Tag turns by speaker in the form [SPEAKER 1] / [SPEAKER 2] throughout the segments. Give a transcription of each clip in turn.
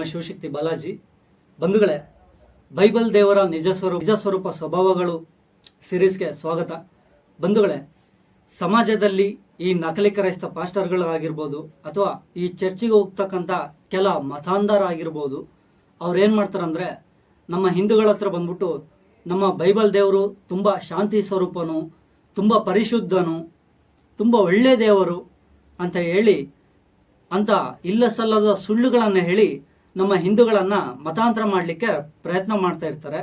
[SPEAKER 1] ನಿಮ್ಮ ಶಿವಶಕ್ತಿ ಬಾಲಾಜಿ. ಬಂಧುಗಳೇ, ಬೈಬಲ್ ದೇವರ ನಿಜ ಸ್ವರೂಪ ನಿಜ ಸ್ವರೂಪ ಸ್ವಭಾವಗಳು ಸಿರೀಸ್ಗೆ ಸ್ವಾಗತ. ಬಂಧುಗಳೇ, ಸಮಾಜದಲ್ಲಿ ಈ ನಕಲಿ ಕ್ರೈಸ್ತ ಪಾಸ್ಟರ್ಗಳಾಗಿರ್ಬೋದು ಅಥವಾ ಈ ಚರ್ಚಿಗೆ ಹೋಗ್ತಕ್ಕಂಥ ಕೆಲ ಮತಾಂಧರಾಗಿರ್ಬೋದು ಅವ್ರೇನು ಮಾಡ್ತಾರಂದರೆ ನಮ್ಮ ಹಿಂದೂಗಳ ಹತ್ರ ಬಂದ್ಬಿಟ್ಟು ನಮ್ಮ ಬೈಬಲ್ ದೇವರು ತುಂಬ ಶಾಂತಿ ಸ್ವರೂಪನು, ತುಂಬ ಪರಿಶುದ್ಧನು, ತುಂಬ ಒಳ್ಳೆಯ ದೇವರು ಅಂತ ಹೇಳಿ, ಅಂತ ಇಲ್ಲ ಸಲ್ಲದ ಸುಳ್ಳುಗಳನ್ನು ಹೇಳಿ ನಮ್ಮ ಹಿಂದೂಗಳನ್ನು ಮತಾಂತರ ಮಾಡಲಿಕ್ಕೆ ಪ್ರಯತ್ನ ಮಾಡ್ತಾ ಇರ್ತಾರೆ.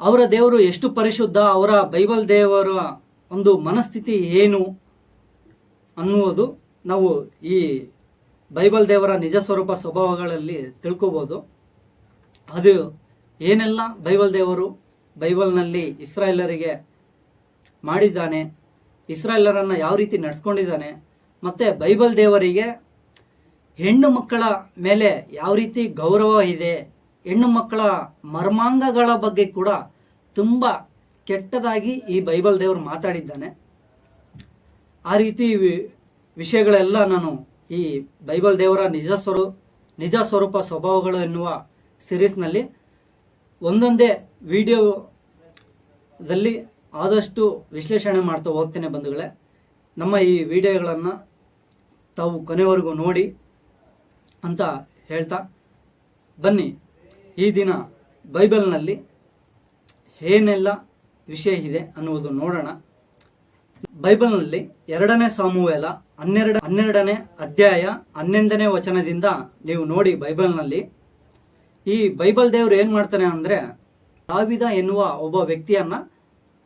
[SPEAKER 1] ಅವರ ದೇವರು ಎಷ್ಟು ಪರಿಶುದ್ಧ, ಅವರ ಬೈಬಲ್ ದೇವರ ಒಂದು ಮನಸ್ಥಿತಿ ಏನು ಅನ್ನುವುದು ನಾವು ಈ ಬೈಬಲ್ ದೇವರ ನಿಜ ಸ್ವರೂಪ ಸ್ವಭಾವಗಳಲ್ಲಿ ತಿಳ್ಕೋಬೋದು. ಅದು ಏನೆಲ್ಲ ಬೈಬಲ್ ದೇವರು ಬೈಬಲ್ನಲ್ಲಿ ಇಸ್ರಾಯೇಲರಿಗೆ ಮಾಡಿದ್ದಾನೆ, ಇಸ್ರಾಯೇಲರನ್ನು ಯಾವ ರೀತಿ ನಡೆಸ್ಕೊಂಡಿದ್ದಾನೆ, ಮತ್ತು ಬೈಬಲ್ ದೇವರಿಗೆ ಹೆಣ್ಣು ಮಕ್ಕಳ ಮೇಲೆ ಯಾವ ರೀತಿ ಗೌರವ ಇದೆ, ಹೆಣ್ಣು ಮಕ್ಕಳ ಮರ್ಮಾಂಗಗಳ ಬಗ್ಗೆ ಕೂಡ ತುಂಬ ಕೆಟ್ಟದಾಗಿ ಈ ಬೈಬಲ್ ದೇವರು ಮಾತಾಡಿದ್ದಾನೆ. ಆ ರೀತಿ ವಿಷಯಗಳೆಲ್ಲ ನಾನು ಈ ಬೈಬಲ್ ದೇವರ ನಿಜ ಸ್ವರೂ, ನಿಜ ಸ್ವರೂಪ ಸ್ವಭಾವಗಳು ಎನ್ನುವ ಸಿರೀಸ್ನಲ್ಲಿ ಒಂದೊಂದೇ ವಿಡಿಯೋದಲ್ಲಿ ಆದಷ್ಟು ವಿಶ್ಲೇಷಣೆ ಮಾಡ್ತಾ ಹೋಗ್ತೇನೆ ಬಂಧುಗಳೇ. ನಮ್ಮ ಈ ವಿಡಿಯೋಗಳನ್ನು ತಾವು ಕೊನೆವರೆಗೂ ನೋಡಿ ಅಂತ ಹೇಳ್ತಾ, ಬನ್ನಿ, ಈ ದಿನ ಬೈಬಲ್ನಲ್ಲಿ ಏನೆಲ್ಲ ವಿಷಯ ಇದೆ ಅನ್ನುವುದು ನೋಡೋಣ. ಬೈಬಲ್ನಲ್ಲಿ ಎರಡನೇ ಸಾಮುವೇಲ ಹನ್ನೆರಡು, ಹನ್ನೆರಡನೇ ಅಧ್ಯಾಯ ಹನ್ನೊಂದನೇ ವಚನದಿಂದ ನೀವು ನೋಡಿ ಬೈಬಲ್ನಲ್ಲಿ, ಈ ಬೈಬಲ್ ದೇವರು ಏನು ಮಾಡ್ತಾನೆ ಅಂದರೆ, ದಾವಿದ ಎನ್ನುವ ಒಬ್ಬ ವ್ಯಕ್ತಿಯನ್ನು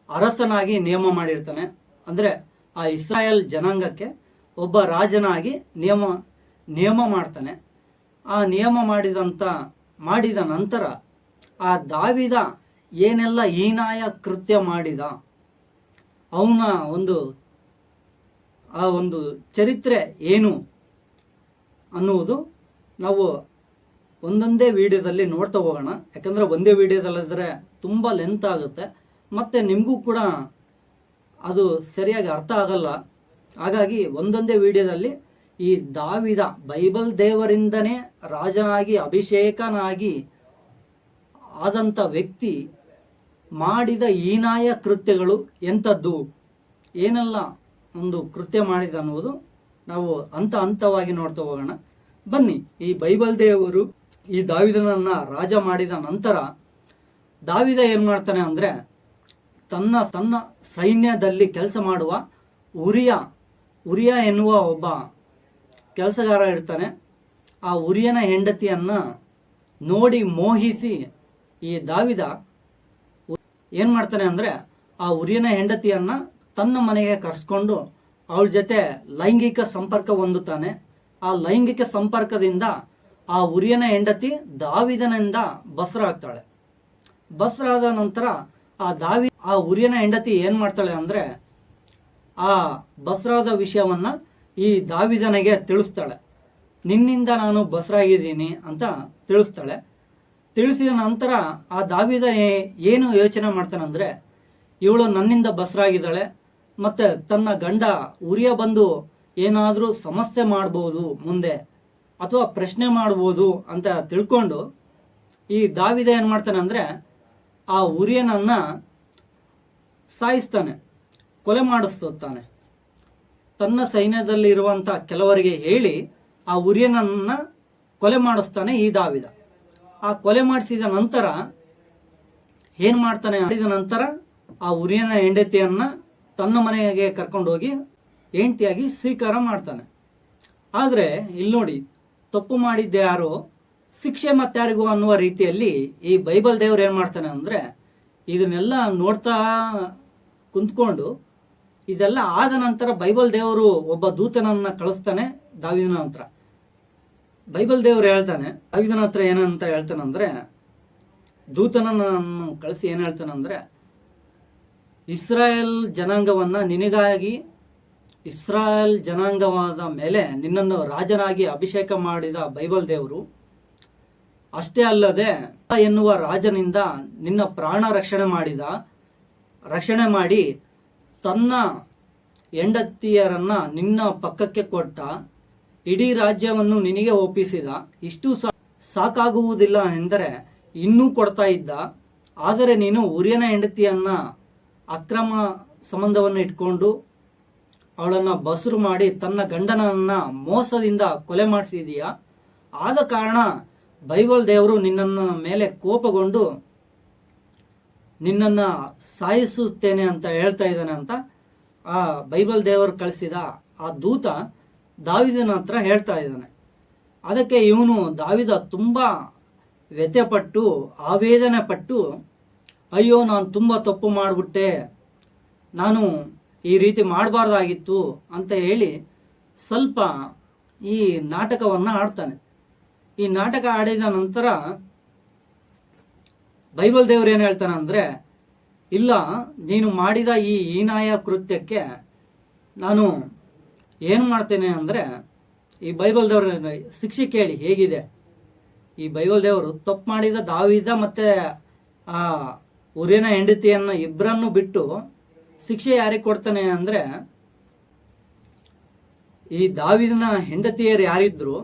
[SPEAKER 1] ಅರಸನಾಗಿ ನಿಯಮ ಮಾಡಿರ್ತಾನೆ. ಅಂದರೆ ಆ ಇಸ್ರಾಯೇಲ್ ಜನಾಂಗಕ್ಕೆ ಒಬ್ಬ ರಾಜನಾಗಿ ನಿಯಮ ನಿಯಮ ಮಾಡ್ತಾನೆ. ಆ ನಿಯಮ ಮಾಡಿದಂಥ ಮಾಡಿದ ನಂತರ ಆ ದಾವಿದ ಏನೆಲ್ಲ ಹೀನಾಯ ಕೃತ್ಯ ಮಾಡಿದ, ಅವನ ಒಂದು, ಆ ಒಂದು ಚರಿತ್ರೆ ಏನು ಅನ್ನುವುದು ನಾವು ಒಂದೊಂದೇ ವಿಡಿಯೋದಲ್ಲಿ ನೋಡ್ತಾ ಹೋಗೋಣ. ಯಾಕಂದರೆ ಒಂದೇ ವಿಡಿಯೋದಲ್ಲಿದ್ದರೆ ತುಂಬ ಲೆಂತ್ ಆಗುತ್ತೆ. ಮತ್ತು ನಿಮಗೂ ಕೂಡ ಅದು ಸರಿಯಾಗಿ ಅರ್ಥ ಆಗಲ್ಲ. ಹಾಗಾಗಿ ಒಂದೊಂದೇ ವಿಡಿಯೋದಲ್ಲಿ ಈ ದಾವಿದ ಬೈಬಲ್ ದೇವರಿಂದನೇ ರಾಜನಾಗಿ, ಅಭಿಷೇಕನಾಗಿ ಆದಂಥ ವ್ಯಕ್ತಿ ಮಾಡಿದ ಹೀನಾಯ ಕೃತ್ಯಗಳು ಎಂಥದ್ದು? ಏನೆಲ್ಲ ಒಂದು ಕೃತ್ಯ ಮಾಡಿದ ಅನ್ನುವುದು ನಾವು ಹಂತ ಹಂತವಾಗಿ ನೋಡ್ತಾ ಹೋಗೋಣ. ಬನ್ನಿ, ಈ ಬೈಬಲ್ ದೇವರು ಈ ದಾವಿದನನ್ನು ರಾಜ ಮಾಡಿದ ನಂತರ ದಾವಿದ ಏನು ಮಾಡ್ತಾನೆ ಅಂದರೆ ತನ್ನ ತನ್ನ ಸೈನ್ಯದಲ್ಲಿ ಕೆಲಸ ಮಾಡುವ ಉರಿಯ ಉರಿಯ ಎನ್ನುವ ಒಬ್ಬ ಕೆಲಸಗಾರ ಇರ್ತಾನೆ. ಆ ಉರಿಯನ ಹೆಂಡತಿಯನ್ನ ನೋಡಿ ಮೋಹಿಸಿ ಈ ದಾವಿದ ಏನು ಮಾಡ್ತಾನೆ ಅಂದರೆ ಆ ಉರಿಯನ ಹೆಂಡತಿಯನ್ನ ತನ್ನ ಮನೆಗೆ ಕರೆಸ್ಕೊಂಡು ಅವಳ ಜೊತೆ ಲೈಂಗಿಕ ಸಂಪರ್ಕ ಹೊಂದುತ್ತಾನೆ. ಆ ಲೈಂಗಿಕ ಸಂಪರ್ಕದಿಂದ ಆ ಉರಿಯನ ಹೆಂಡತಿ ದಾವಿದನಿಂದ ಬಸರಾಗ್ತಾಳೆ. ಬಸರಾದ ನಂತರ ಆ ದಾವಿ ಆ ಉರಿಯನ ಹೆಂಡತಿ ಏನು ಮಾಡ್ತಾಳೆ ಅಂದರೆ ಆ ಬಸರಾದ ವಿಷಯವನ್ನ ಈ ದಾವಿದನಿಗೆ ತಿಳಿಸ್ತಾಳೆ, ನಿನ್ನಿಂದ ನಾನು ಬಸರಾಗಿದ್ದೀನಿ ಅಂತ ತಿಳಿಸ್ತಾಳೆ. ತಿಳಿಸಿದ ನಂತರ ಆ ದಾವಿದ ಏನು ಯೋಚನೆ ಮಾಡ್ತಾನಂದರೆ ಇವಳು ನನ್ನಿಂದ ಬಸರಾಗಿದ್ದಾಳೆ, ಮತ್ತು ತನ್ನ ಗಂಡ ಉರಿಯ ಬಂದು ಏನಾದರೂ ಸಮಸ್ಯೆ ಮಾಡ್ಬೋದು ಮುಂದೆ ಅಥವಾ ಪ್ರಶ್ನೆ ಮಾಡ್ಬೋದು ಅಂತ ತಿಳ್ಕೊಂಡು, ಈ ದಾವಿದ ಏನು ಮಾಡ್ತಾನೆ ಅಂದರೆ, ಆ ಉರಿಯನನ್ನು ಸಾಯಿಸ್ತಾನೆ, ಕೊಲೆ ಮಾಡಿಸ್ತಾನೆ. ತನ್ನ ಸೈನ್ಯದಲ್ಲಿ ಇರುವಂತ ಕೆಲವರಿಗೆ ಹೇಳಿ ಆ ಉರಿಯನನ್ನ ಕೊಲೆ ಮಾಡಿಸ್ತಾನೆ ಈ ದಾವಿದ. ಆ ಕೊಲೆ ಮಾಡಿಸಿದ ನಂತರ ಏನ್ ಮಾಡ್ತಾನೆ ಮಾಡಿದ ನಂತರ ಆ ಉರಿಯನ ಹೆಂಡತಿಯನ್ನ ತನ್ನ ಮನೆಗೆ ಕರ್ಕೊಂಡು ಹೋಗಿ ಹೆಂಡತಿಯಾಗಿ ಸ್ವೀಕಾರ ಮಾಡ್ತಾನೆ. ಆದರೆ ಇಲ್ಲಿ ನೋಡಿ, ತಪ್ಪು ಮಾಡಿದ್ದೆ ಯಾರು, ಶಿಕ್ಷೆ ಮತ್ತಾರಿಗೂ ಅನ್ನುವ ರೀತಿಯಲ್ಲಿ ಈ ಬೈಬಲ್ ದೇವರು ಏನು ಮಾಡ್ತಾನೆ ಅಂದರೆ ಇದನ್ನೆಲ್ಲ ನೋಡ್ತಾ ಕುಂತ್ಕೊಂಡು ಇದೆಲ್ಲ ಆದ ನಂತರ ಬೈಬಲ್ ದೇವರು ಒಬ್ಬ ದೂತನನ್ನ ಕಳಿಸ್ತಾನೆ ದಾವಿದನ ನಂತರ ಬೈಬಲ್ ದೇವರು ಹೇಳ್ತಾನೆ, ದಾವಿದನ ಹತ್ರ ಏನಂತ ಹೇಳ್ತಾನಂದ್ರೆ ದೂತನನ್ನು ಕಳಿಸಿ ಏನು ಹೇಳ್ತಾನಂದ್ರೆ ಇಸ್ರಾಯೇಲ್ ಜನಾಂಗವನ್ನ ನಿನಗಾಗಿ ಇಸ್ರಾಯೇಲ್ ಜನಾಂಗವಾದ ಮೇಲೆ ನಿನ್ನನ್ನು ರಾಜನಾಗಿ ಅಭಿಷೇಕ ಮಾಡಿದ ಬೈಬಲ್ ದೇವರು, ಅಷ್ಟೇ ಅಲ್ಲದೆ ಎನ್ನುವ ರಾಜನಿಂದ ನಿನ್ನ ಪ್ರಾಣ ರಕ್ಷಣೆ ಮಾಡಿದ, ರಕ್ಷಣೆ ಮಾಡಿ ತನ್ನ ಹೆಂಡತಿಯರನ್ನ ನಿನ್ನ ಪಕ್ಕಕ್ಕೆ ಕೊಟ್ಟ ಇಡೀ ರಾಜ್ಯವನ್ನು ನಿನಗೆ ಒಪ್ಪಿಸಿದ. ಇಷ್ಟು ಸಾಕಾಗುವುದಿಲ್ಲ ಎಂದರೆ ಇನ್ನೂ ಕೊಡ್ತಾ ಇದ್ದ. ಆದರೆ ನೀನು ಉರಿಯನ ಹೆಂಡತಿಯನ್ನ ಅಕ್ರಮ ಸಂಬಂಧವನ್ನು ಇಟ್ಕೊಂಡು ಅವಳನ್ನು ಬಸರು ಮಾಡಿ ತನ್ನ ಗಂಡನನ್ನ ಮೋಸದಿಂದ ಕೊಲೆ ಮಾಡಿಸಿದೀಯ ಆದ ಕಾರಣ ಬೈಬಲ್ ದೇವರು ನಿನ್ನನ್ನು ಮೇಲೆ ಕೋಪಗೊಂಡು ನಿನ್ನನ್ನ ಸಾಯಿಸುತ್ತೇನೆ ಅಂತ ಹೇಳ್ತಾ ಇದ್ದಾನೆ ಅಂತ ಆ ಬೈಬಲ್ ದೇವರು ಕಳಿಸಿದ ಆ ದೂತ ದಾವಿದನ ಹತ್ರ ಹೇಳ್ತಾ ಇದ್ದಾನೆ. ಅದಕ್ಕೆ ಇವನು ದಾವಿದ ತುಂಬ ವ್ಯಥೆಪಟ್ಟು ಆವೇದನೆ ಪಟ್ಟು ಅಯ್ಯೋ ನಾನು ತುಂಬ ತಪ್ಪು ಮಾಡಿಬಿಟ್ಟೆ, ನಾನು ಈ ರೀತಿ ಮಾಡಬಾರ್ದಾಗಿತ್ತು ಅಂತ ಹೇಳಿ ಸ್ವಲ್ಪ ಈ ನಾಟಕವನ್ನು ಆಡ್ತಾನೆ. ಈ ನಾಟಕ ಆಡಿದ ನಂತರ ಬೈಬಲ್ ದೇವ್ರು ಏನು ಹೇಳ್ತಾನೆ ಅಂದರೆ, ಇಲ್ಲ, ನೀನು ಮಾಡಿದ ಈ ಹೀನಾಯ ಕೃತ್ಯಕ್ಕೆ ನಾನು ಏನು ಮಾಡ್ತೇನೆ ಅಂದರೆ, ಈ ಬೈಬಲ್ ದೇವ್ರ ಶಿಕ್ಷೆ ಕೇಳಿ ಹೇಗಿದೆ. ಈ ಬೈಬಲ್ ದೇವರು ತಪ್ಪು ಮಾಡಿದ ದಾವಿದ ಮತ್ತು ಆ ಉರಿನ ಹೆಂಡತಿಯನ್ನು ಇಬ್ಬರನ್ನು ಬಿಟ್ಟು ಶಿಕ್ಷೆ ಯಾರಿಗೆ ಕೊಡ್ತಾನೆ ಅಂದರೆ, ಈ ದಾವಿದನ ಹೆಂಡತಿಯರು ಯಾರಿದ್ರು,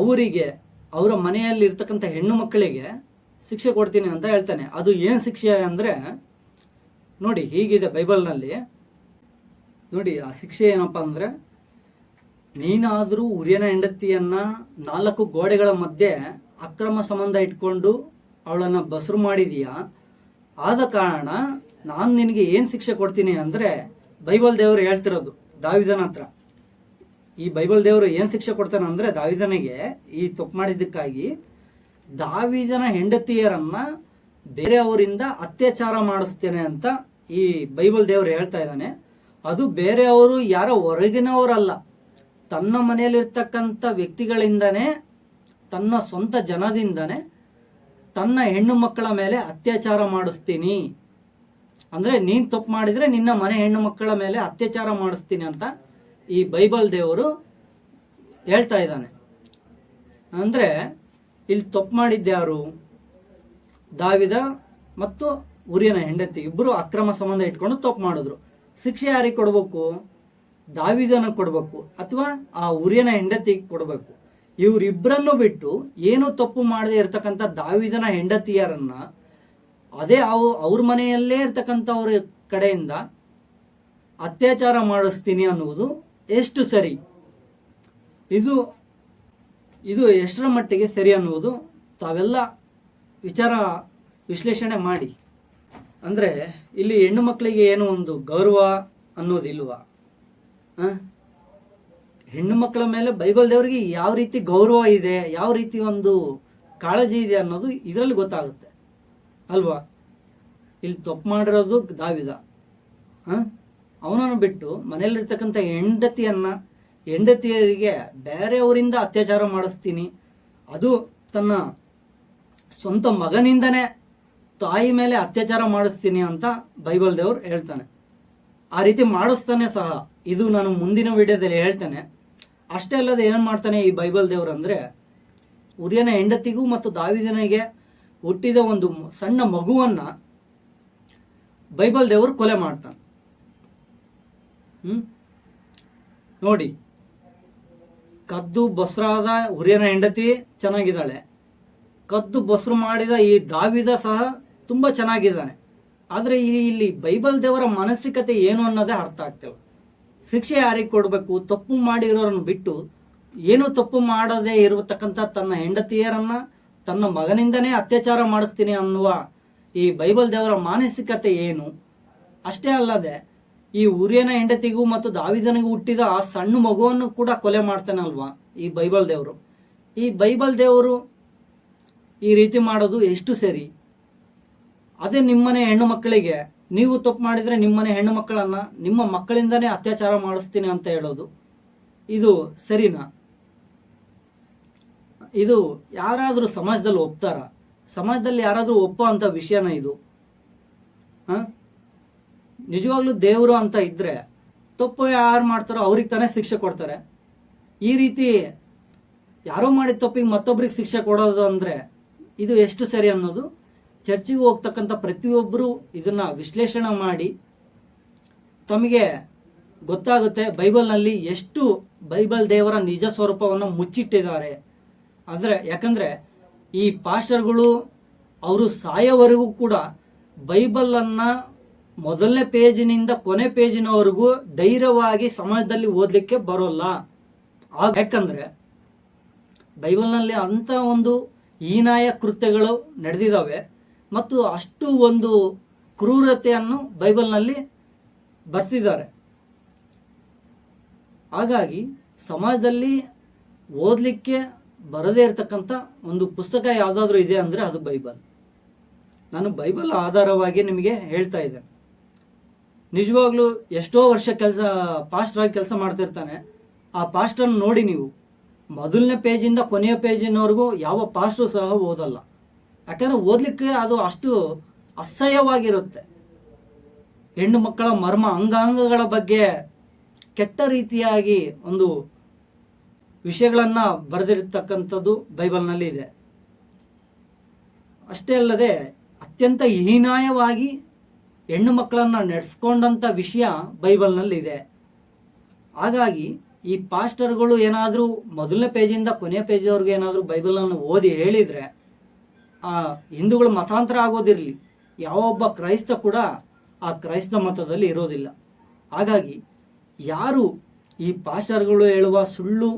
[SPEAKER 1] ಅವರಿಗೆ, ಅವರ ಮನೆಯಲ್ಲಿ ಇರ್ತಕ್ಕಂಥ ಹೆಣ್ಣು ಮಕ್ಕಳಿಗೆ ಶಿಕ್ಷೆ ಕೊಡ್ತೀನಿ ಅಂತ ಹೇಳ್ತಾನೆ. ಅದು ಏನು ಶಿಕ್ಷೆ ಅಂದರೆ, ನೋಡಿ ಹೀಗಿದೆ ಬೈಬಲ್ನಲ್ಲಿ. ನೋಡಿ ಆ ಶಿಕ್ಷೆ ಏನಪ್ಪ ಅಂದರೆ, ನೀನಾದರೂ ಉರಿಯನ ಹೆಂಡತಿಯನ್ನ ನಾಲ್ಕು ಗೋಡೆಗಳ ಮಧ್ಯೆ ಅಕ್ರಮ ಸಂಬಂಧ ಇಟ್ಕೊಂಡು ಅವಳನ್ನು ಬಸರು ಮಾಡಿದೀಯಾ? ಆದ ಕಾರಣ ನಾನು ನಿನಗೆ ಏನು ಶಿಕ್ಷೆ ಕೊಡ್ತೀನಿ ಅಂದರೆ, ಬೈಬಲ್ ದೇವರು ಹೇಳ್ತಿರೋದು ದಾವಿದನ ಹತ್ರ. ಈ ಬೈಬಲ್ ದೇವರು ಏನು ಶಿಕ್ಷೆ ಕೊಡ್ತಾನೆ ಅಂದರೆ, ದಾವಿದನಿಗೆ ಈ ತಪ್ಪು ಮಾಡಿದ್ದಕ್ಕಾಗಿ ದಾವಿದನ ಹೆಂಡತಿಯರನ್ನ ಬೇರೆಯವರಿಂದ ಅತ್ಯಾಚಾರ ಮಾಡಿಸ್ತೇನೆ ಅಂತ ಈ ಬೈಬಲ್ ದೇವರು ಹೇಳ್ತಾ ಇದ್ದಾನೆ. ಅದು ಬೇರೆಯವರು ಯಾರ ಹೊರಗಿನವರಲ್ಲ. ತನ್ನ ಮನೆಯಲ್ಲಿರ್ತಕ್ಕಂಥ ವ್ಯಕ್ತಿಗಳಿಂದನೇ, ತನ್ನ ಸ್ವಂತ ಜನದಿಂದನೇ ತನ್ನ ಹೆಣ್ಣು ಮಕ್ಕಳ ಮೇಲೆ ಅತ್ಯಾಚಾರ ಮಾಡಿಸ್ತೀನಿ. ಅಂದರೆ ನೀನು ತಪ್ಪು ಮಾಡಿದರೆ ನಿನ್ನ ಮನೆ ಹೆಣ್ಣು ಮಕ್ಕಳ ಮೇಲೆ ಅತ್ಯಾಚಾರ ಮಾಡಿಸ್ತೀನಿ ಅಂತ ಈ ಬೈಬಲ್ ದೇವರು ಹೇಳ್ತಾ ಇದ್ದಾನೆ. ಅಂದರೆ ಇಲ್ಲಿ ತಪ್ಪು ಮಾಡಿದ್ದ್ಯಾರು ದಾವಿದ ಮತ್ತು ಉರಿಯನ ಹೆಂಡತಿ. ಇಬ್ಬರು ಅಕ್ರಮ ಸಂಬಂಧ ಇಟ್ಕೊಂಡು ತಪ್ಪು ಮಾಡಿದ್ರು. ಶಿಕ್ಷೆ ಯಾರಿಗೆ ಕೊಡಬೇಕು? ದಾವಿದನ ಕೊಡಬೇಕು ಅಥವಾ ಆ ಉರಿಯನ ಹೆಂಡತಿಗೆ ಕೊಡಬೇಕು? ಇವರಿಬ್ಬರನ್ನು ಬಿಟ್ಟು ಏನು ತಪ್ಪು ಮಾಡದೆ ಇರತಕ್ಕಂಥ ದಾವಿದನ ಹೆಂಡತಿಯರನ್ನ ಅದೇ ಅವು ಅವ್ರ ಮನೆಯಲ್ಲೇ ಇರ್ತಕ್ಕಂಥವ್ರ ಕಡೆಯಿಂದ ಅತ್ಯಾಚಾರ ಮಾಡಿಸ್ತೀನಿ ಅನ್ನುವುದು ಎಷ್ಟು ಸರಿ? ಇದು ಇದು ಎಷ್ಟರ ಮಟ್ಟಿಗೆ ಸರಿ ಅನ್ನುವುದು ತಾವೆಲ್ಲ ವಿಚಾರ ವಿಶ್ಲೇಷಣೆ ಮಾಡಿ. ಅಂದರೆ ಇಲ್ಲಿ ಹೆಣ್ಣು ಮಕ್ಕಳಿಗೆ ಏನು ಒಂದು ಗೌರವ ಅನ್ನೋದಿಲ್ವ? ಹೆಣ್ಣು ಮಕ್ಕಳ ಮೇಲೆ ಬೈಬಲ್ ದೇವರಿಗೆ ಯಾವ ರೀತಿ ಗೌರವ ಇದೆ, ಯಾವ ರೀತಿ ಒಂದು ಕಾಳಜಿ ಇದೆ ಅನ್ನೋದು ಇದರಲ್ಲಿ ಗೊತ್ತಾಗುತ್ತೆ. ಅಲ್ವಾ? ಇಲ್ಲಿ ತಪ್ಪು ಮಾಡಿರೋದು ದಾವಿದ. ಹಾಂ? ಅವನನ್ನು ಬಿಟ್ಟು ಮನೆಯಲ್ಲಿರ್ತಕ್ಕಂಥ ಹೆಂಡತಿಯನ್ನ ಹೆಂಡತಿಯರಿಗೆ ಬೇರೆಯವರಿಂದ ಅತ್ಯಾಚಾರ ಮಾಡಿಸ್ತೀನಿ. ಅದು ತನ್ನ ಸ್ವಂತ ಮಗನಿಂದನೇ ತಾಯಿ ಮೇಲೆ ಅತ್ಯಾಚಾರ ಮಾಡಿಸ್ತೀನಿ ಅಂತ ಬೈಬಲ್ ದೇವ್ರು ಹೇಳ್ತಾನೆ. ಆ ರೀತಿ ಮಾಡಿಸ್ತಾನೆ ಸಹ. ಇದು ನಾನು ಮುಂದಿನ ವಿಡಿಯೋದಲ್ಲಿ ಹೇಳ್ತೇನೆ. ಅಷ್ಟೇ ಅಲ್ಲದೆ ಏನು ಮಾಡ್ತಾನೆ ಈ ಬೈಬಲ್ ದೇವ್ರು ಅಂದರೆ, ಉರಿಯನ ಹೆಂಡತಿಗೂ ಮತ್ತು ದಾವಿದನಿಗೆ ಹುಟ್ಟಿದ ಒಂದು ಸಣ್ಣ ಮಗುವನ್ನು ಬೈಬಲ್ ದೇವರು ಕೊಲೆ ಮಾಡ್ತಾನೆ. ಹ್ಞೂ ನೋಡಿ ಕದ್ದು ಬಸ್ರಾದ ಉರಿಯನ ಹೆಂಡತಿ ಚೆನ್ನಾಗಿದ್ದಾಳೆ. ಕದ್ದು ಬಸ್ರು ಮಾಡಿದ ಈ ದಾವಿದ ಸಹ ತುಂಬ ಚೆನ್ನಾಗಿದ್ದಾನೆ. ಆದರೆ ಈ ಇಲ್ಲಿ ಬೈಬಲ್ ದೇವರ ಮಾನಸಿಕತೆ ಏನು ಅನ್ನೋದೇ ಅರ್ಥ ಆಗ್ತಿಲ್ಲ. ಶಿಕ್ಷೆ ಯಾರಿಗೆ ಕೊಡಬೇಕು? ತಪ್ಪು ಮಾಡಿರೋರನ್ನು ಬಿಟ್ಟು ಏನು ತಪ್ಪು ಮಾಡದೇ ಇರತಕ್ಕಂಥ ತನ್ನ ಹೆಂಡತಿಯರನ್ನ ತನ್ನ ಮಗನಿಂದನೇ ಅತ್ಯಾಚಾರ ಮಾಡಿಸ್ತೀನಿ ಅನ್ನುವ ಈ ಬೈಬಲ್ ದೇವರ ಮಾನಸಿಕತೆ ಏನು? ಅಷ್ಟೇ ಅಲ್ಲದೆ ಈ ಉರಿಯನ ಹೆಂಡತಿಗೂ ಮತ್ತು ದಾವಿದನಿಗೂ ಹುಟ್ಟಿದ ಆ ಸಣ್ಣ ಮಗುವನ್ನು ಕೂಡ ಕೊಲೆ ಮಾಡ್ತಾನಲ್ವಾ ಈ ಬೈಬಲ್ ದೇವರು? ಈ ಬೈಬಲ್ ದೇವರು ಈ ರೀತಿ ಮಾಡೋದು ಎಷ್ಟು ಸರಿ? ಅದೇ ನಿಮ್ಮನೆ ಹೆಣ್ಣು ಮಕ್ಕಳಿಗೆ, ನೀವು ತಪ್ಪು ಮಾಡಿದರೆ ನಿಮ್ಮನೆ ಹೆಣ್ಣು ಮಕ್ಕಳನ್ನು, ನಿಮ್ಮ ಮಕ್ಕಳಿಂದನೇ ಅತ್ಯಾಚಾರ ಮಾಡಿಸ್ತೀನಿ ಅಂತ ಹೇಳೋದು. ಇದು ಸರಿನಾ? ಇದು ಯಾರಾದರೂ ಸಮಾಜದಲ್ಲಿ ಒಪ್ತಾರ? ಸಮಾಜದಲ್ಲಿ ಯಾರಾದರೂ ಒಪ್ಪೋ ಅಂತ ವಿಷಯನ ಇದು? ಹಾಂ? ನಿಜವಾಗ್ಲೂ ದೇವರು ಅಂತ ಇದ್ರೆ ತಪ್ಪು ಯಾರು ಮಾಡ್ತಾರೋ ಅವ್ರಿಗೆ ತಾನೇ ಶಿಕ್ಷೆ ಕೊಡ್ತಾರೆ. ಈ ರೀತಿ ಯಾರೋ ಮಾಡಿದ ತಪ್ಪಿಗೆ ಮತ್ತೊಬ್ರಿಗೆ ಶಿಕ್ಷೆ ಕೊಡೋದು ಅಂದರೆ ಇದು ಎಷ್ಟು ಸರಿ ಅನ್ನೋದು ಚರ್ಚಿಗೆ ಹೋಗ್ತಕ್ಕಂಥ ಪ್ರತಿಯೊಬ್ಬರು ಇದನ್ನ ವಿಶ್ಲೇಷಣೆ ಮಾಡಿ ತಮಗೆ ಗೊತ್ತಾಗುತ್ತೆ ಬೈಬಲ್ನಲ್ಲಿ ಎಷ್ಟು ಬೈಬಲ್ ದೇವರ ನಿಜ ಸ್ವರೂಪವನ್ನು ಮುಚ್ಚಿಟ್ಟಿದ್ದಾರೆ. ಅಂದರೆ ಯಾಕಂದರೆ ಈ ಪಾಸ್ಟರ್ಗಳು ಅವರು ಸಾಯೋವರೆಗೂ ಕೂಡ ಬೈಬಲನ್ನು ಮೊದಲನೇ ಪೇಜಿನಿಂದ ಕೊನೆ ಪೇಜಿನವರೆಗೂ ಧೈರ್ಯವಾಗಿ ಸಮಾಜದಲ್ಲಿ ಓದಲಿಕ್ಕೆ ಬರೋಲ್ಲ. ಆಗ ಯಾಕಂದರೆ ಬೈಬಲ್ನಲ್ಲಿ ಅಂಥ ಒಂದು ಹೀನಾಯ ಕೃತ್ಯಗಳು ನಡೆದಿದ್ದಾವೆ ಮತ್ತು ಅಷ್ಟು ಒಂದು ಕ್ರೂರತೆಯನ್ನು ಬೈಬಲ್ನಲ್ಲಿ ಬರ್ತಿದ್ದಾರೆ. ಹಾಗಾಗಿ ಸಮಾಜದಲ್ಲಿ ಓದಲಿಕ್ಕೆ ಬರದೇ ಇರತಕ್ಕಂಥ ಒಂದು ಪುಸ್ತಕ ಯಾವುದಾದ್ರೂ ಇದೆ ಅಂದರೆ ಅದು ಬೈಬಲ್. ನಾನು ಬೈಬಲ್ ಆಧಾರವಾಗಿ ನಿಮಗೆ ಹೇಳ್ತಾ ಇದ್ದೆ ನಿಜವಾಗ್ಲೂ ಎಷ್ಟೋ ವರ್ಷ ಕೆಲಸ ಪಾಸ್ಟರ್ ಕೆಲಸ ಮಾಡ್ತಿರ್ತಾನೆ. ಆ ಪಾಸ್ಟರ್ ನೋಡಿ ನೀವು, ಮೊದಲನೇ ಪೇಜಿಂದ ಕೊನೆಯ ಪೇಜಿನವರೆಗೂ ಯಾವ ಪಾಸ್ಟು ಸಹ ಓದಲ್ಲ. ಯಾಕಂದರೆ ಓದಲಿಕ್ಕೆ ಅದು ಅಷ್ಟು ಅಸಹ್ಯವಾಗಿರುತ್ತೆ. ಹೆಣ್ಣು ಮಕ್ಕಳ ಮರ್ಮ ಅಂಗಾಂಗಗಳ ಬಗ್ಗೆ ಕೆಟ್ಟ ರೀತಿಯಾಗಿ ಒಂದು ವಿಷಯಗಳನ್ನು ಬರೆದಿರ್ತಕ್ಕಂಥದ್ದು ಬೈಬಲ್ನಲ್ಲಿ ಇದೆ. ಅಷ್ಟೇ ಅಲ್ಲದೆ ಅತ್ಯಂತ ಹೀನಾಯವಾಗಿ ಹೆಣ್ಣು ಮಕ್ಕಳನ್ನು ನಡೆಸ್ಕೊಂಡಂಥ ವಿಷಯ ಬೈಬಲ್ನಲ್ಲಿದೆ. ಹಾಗಾಗಿ ಈ ಪಾಸ್ಟರ್ಗಳು ಏನಾದರೂ ಮೊದಲನೇ ಪೇಜಿಂದ ಕೊನೆಯ ಪೇಜಿವರೆಗೂ ಏನಾದರೂ ಬೈಬಲನ್ನು ಓದಿ ಹೇಳಿದರೆ, ಆ ಹಿಂದೂಗಳು ಮತಾಂತರ ಆಗೋದಿರಲಿ. ಯಾವೊಬ್ಬ ಕ್ರೈಸ್ತ ಕೂಡ ಆ ಕ್ರೈಸ್ತ ಮತದಲ್ಲಿ ಇರೋದಿಲ್ಲ. ಹಾಗಾಗಿ ಯಾರು ಈ ಪಾಸ್ಟರ್ಗಳು ಹೇಳುವ ಸುಳ್ಳು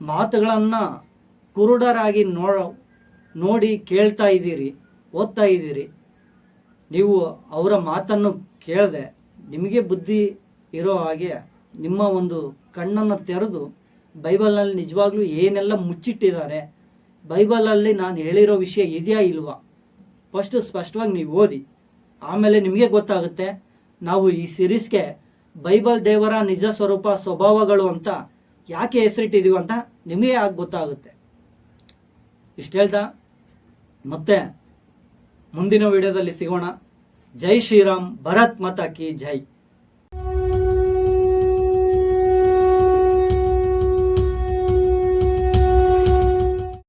[SPEAKER 1] ಮಾತುಗಳನ್ನು ಕುರುಡರಾಗಿ ನೋ ನೋಡಿ ಕೇಳ್ತಾ ಇದ್ದೀರಿ, ಓದ್ತಾ ಇದ್ದೀರಿ ನೀವು ಅವರ ಮಾತನ್ನು ಕೇಳದೆ ನಿಮಗೆ ಬುದ್ಧಿ ಇರೋ ಹಾಗೆ ನಿಮ್ಮ ಒಂದು ಕಣ್ಣನ್ನು ತೆರೆದು ಬೈಬಲ್ನಲ್ಲಿ ನಿಜವಾಗ್ಲೂ ಏನೆಲ್ಲ ಮುಚ್ಚಿಟ್ಟಿದ್ದಾರೆ ಬೈಬಲಲ್ಲಿ ನಾನು ಹೇಳಿರೋ ವಿಷಯ ಇದೆಯಾ ಇಲ್ವಾ? ಫಸ್ಟು ಸ್ಪಷ್ಟವಾಗಿ ನೀವು ಓದಿ, ಆಮೇಲೆ ನಿಮಗೆ ಗೊತ್ತಾಗುತ್ತೆ, ನಾವು ಈ ಸಿರೀಸ್ಗೆ ಬೈಬಲ್ ದೇವರ ನಿಜ ಸ್ವರೂಪ ಸ್ವಭಾವಗಳು ಅಂತ ಯಾಕೆ ಹೆಸರಿಟ್ಟಿದೀವಿ ಅಂತ ನಿಮಗೆ ಆಗ ಗೊತ್ತಾಗುತ್ತೆ. ಇಷ್ಟು ಹೇಳ್ತಾ, ಮತ್ತೆ ಮುಂದಿನ ವಿಡಿಯೋದಲ್ಲಿ ಸಿಗೋಣ. ಜೈ ಶ್ರೀರಾಮ್ ಭರತ್ ಮತ ಕಿ ಜೈ.